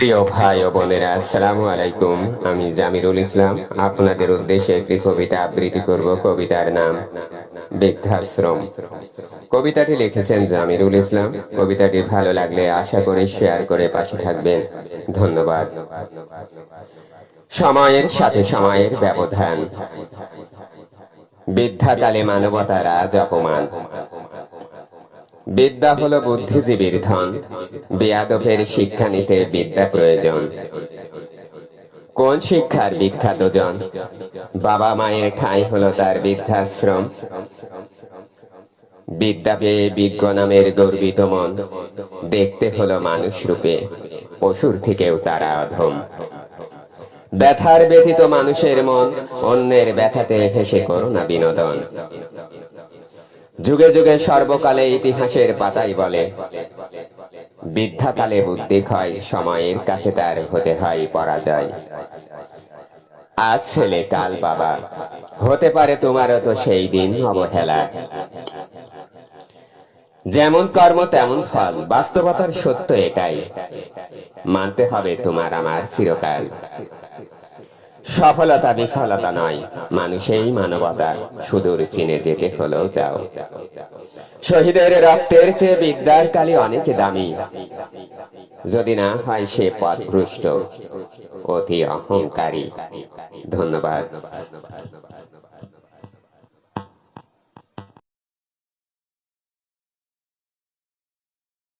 প্রিয় ভাই ও বোনেরা, আসসালামু আলাইকুম। আমি জামিরুল ইসলাম। আপনাদের উদ্দেশ্যে একটি কবিতা আবৃত্তি করব। কবিতার নাম, বৃদ্ধাশ্রম। কবিতাটি লিখেছেন জামিরুল ইসলাম। কবিতাটি ভালো লাগলে আশা করি শেয়ার করে পাশে থাকবেন। ধন্যবাদ। সময়ের সাথে সময়ের ব্যবধান। বৃদ্ধাকালে মানবতার আজ অপমান। বিদ্যা হলো বুদ্ধিজীবীর ধন। বেয়াদবের শিক্ষা নিতে বিদ্যা প্রয়োজন। কোন শিক্ষার বিখ্যাত জন বাবা মায়ের ঠাঁই হলো তার বৃদ্ধাশ্রম। বিদ্যা পেয়ে বিজ্ঞ নামের গর্বিত মন। দেখতে হলো মানুষ রূপে। পশুর থেকেও তারা অধম। ব্যথার ব্যথিত মানুষের মন, অন্যের ব্যথাতে হেসে করো না বিনোদন। যুগে যুগে সর্বকালে ইতিহাসের পাতাই বলে। বৃদ্ধাকালে বুদ্ধি ক্ষয় সময়ের কাছে তার হতে হয় পরাজয়। আজ ছেলে, কাল বাবা, হতে পারে তোমারও তো সেই দিন অবহেলা। যেমন কর্ম, তেমন ফল, বাস্তবতার সত্য এটাই। মানতে হবে তোমার আমার চিরকাল। সফলতা বিফলতা নয়, মানুষেই মানবতা। সুদূর চিনে যেতে হলেও যাও। শহীদের রক্তের চেয়ে বিদ্যার কালী অনেক দামি। যদি না হয় সে পথভ্রষ্ট, অতি অহংকারী। ধন্যবাদ।